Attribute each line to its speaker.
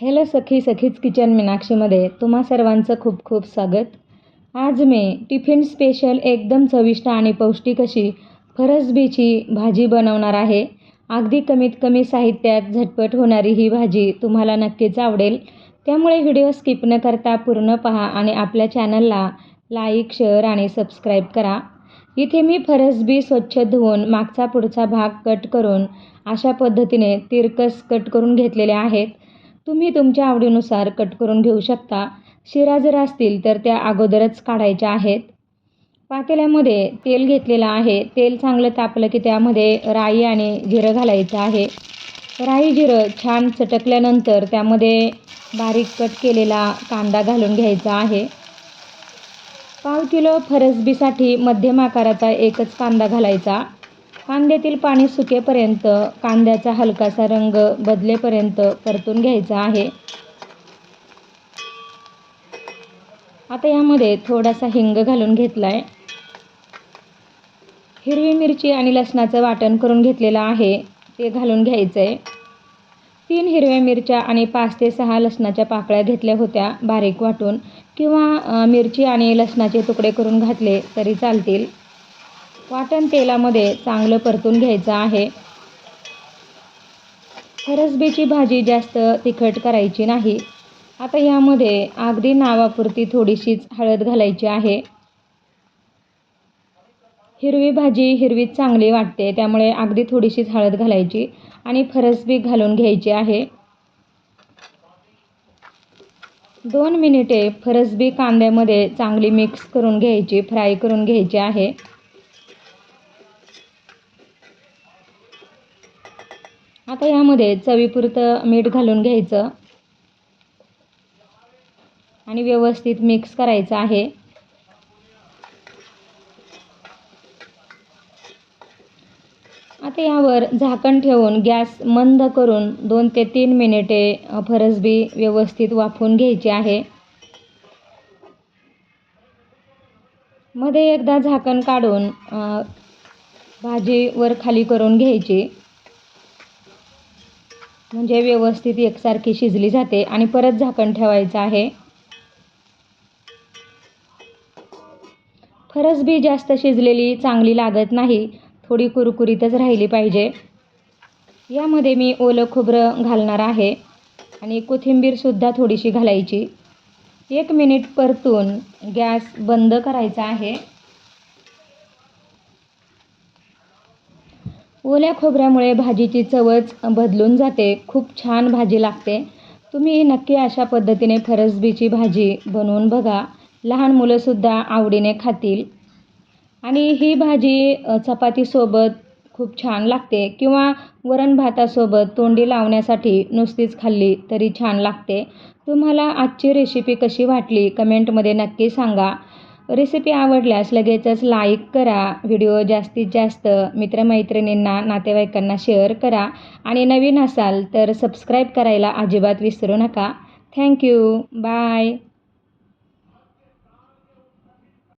Speaker 1: Hello सखी सखीच kitchen मीनाक्षीमध्ये तुम्हा सर्वांचं खूप खूप स्वागत. आज मी टिफिन स्पेशल एकदम चविष्ट आणि पौष्टिक अशी फरसबीची भाजी बनवणार आहे. अगदी कमीत कमी साहित्यात झटपट होणारी ही भाजी तुम्हाला नक्कीच आवडेल. त्यामुळे व्हिडिओ स्किप न करता पूर्ण पहा आणि आपल्या चॅनलला लाईक शेअर आणि सबस्क्राईब करा. इथे मी फरसबी स्वच्छ धुवून मागचा पुढचा भाग कट करून अशा पद्धतीने तिरकस कट करून घेतलेले आहेत. तुम्ही तुमच्या आवडीनुसार कट करून घेऊ शकता. शिरा जर असतील तर त्या अगोदरच काढायच्या आहेत. पातेल्यामध्ये तेल घेतलेलं आहे. तेल चांगलं तापलं की त्यामध्ये राई आणि जिरं घालायचं आहे. राई जिरं छान चटकल्यानंतर त्यामध्ये बारीक कट केलेला कांदा घालून घ्यायचा आहे. पाव किलो फरसबीसाठी मध्यम आकाराचा एकच कांदा घालायचा. कांद्यातील पाणी सुकेपर्यंत कांद्याचा हलकासा रंग बदलेपर्यंत परतून घ्यायचा आहे. आता यामध्ये थोडासा हिंग घालून घेतला आहे हिरवी मिरची आणि लसणाचं वाटण करून घेतलेलं आहे. ते घालून घ्यायचं आहे तीन हिरव्या मिरच्या आणि पाच ते सहा लसणाच्या पाकळ्या घेतल्या होत्या बारीक वाटून. किंवा मिरची आणि लसणाचे तुकडे करून घातले तरी चालतील. वाटण तेलामध्ये चांगलं परतून घ्यायचं आहे. फरसबीची भाजी जास्त तिखट करायची नाही. आता यामध्ये अगदी नावापुरती थोडीशीच हळद घालायची आहे. हिरवी भाजी हिरवीच चांगली वाटते त्यामुळे अगदी थोडीशीच हळद घालायची आणि फरसबी घालून घ्यायची आहे. दोन मिनिटे फरसबी कांद्यामध्ये चांगली मिक्स करून घ्यायची फ्राय करून घ्यायची आहे. आता यामध्ये चवीपुरतं मीठ घालून घ्यायचं. आणि व्यवस्थित मिक्स करायचं आहे. आता यावर झाकण ठेवून गॅस मंद करून दोन ते तीन मिनिटे फरसबी व्यवस्थित वाफवून घ्यायची आहे. मध्ये एकदा झाकण काढून भाजी वर खाली करून घ्यायची. म्हणजे व्यवस्थित एकसारखी शिजली जाते आणि परत झाकण ठेवायचं आहे. फरसबी जास्त शिजलेली चांगली लागत नाही. थोडी कुरकुरीतच राहिली पाहिजे. यामध्ये मी ओलं खोबरं घालणार आहे आणि कोथिंबीरसुद्धा थोडीशी घालायची. एक मिनिट परतून गॅस बंद करायचा आहे. ओल्या खोबऱ्यामुळे भाजीची चवच बदलून जाते. खूप छान भाजी लागते. तुम्ही नक्की अशा पद्धतीने फरसबीची भाजी बनवून बघा. लहान मुलंसुद्धा आवडीने खातील. आणि ही भाजी चपातीसोबत खूप छान लागते किंवा वरण भातासोबत तोंडी लावण्यासाठी नुसतीच खाल्ली तरी छान लागते. तुम्हाला आजची रेसिपी कशी वाटली? कमेंटमध्ये नक्की सांगा. रेसिपी आवडल्यास लगेचच लाईक करा. व्हिडिओ जास्तीत जास्त मित्रमैत्रिणींना नातेवाईकांना शेअर करा. आणि नवीन असाल तर सबस्क्राईब करायला अजिबात विसरू नका. Thank you bye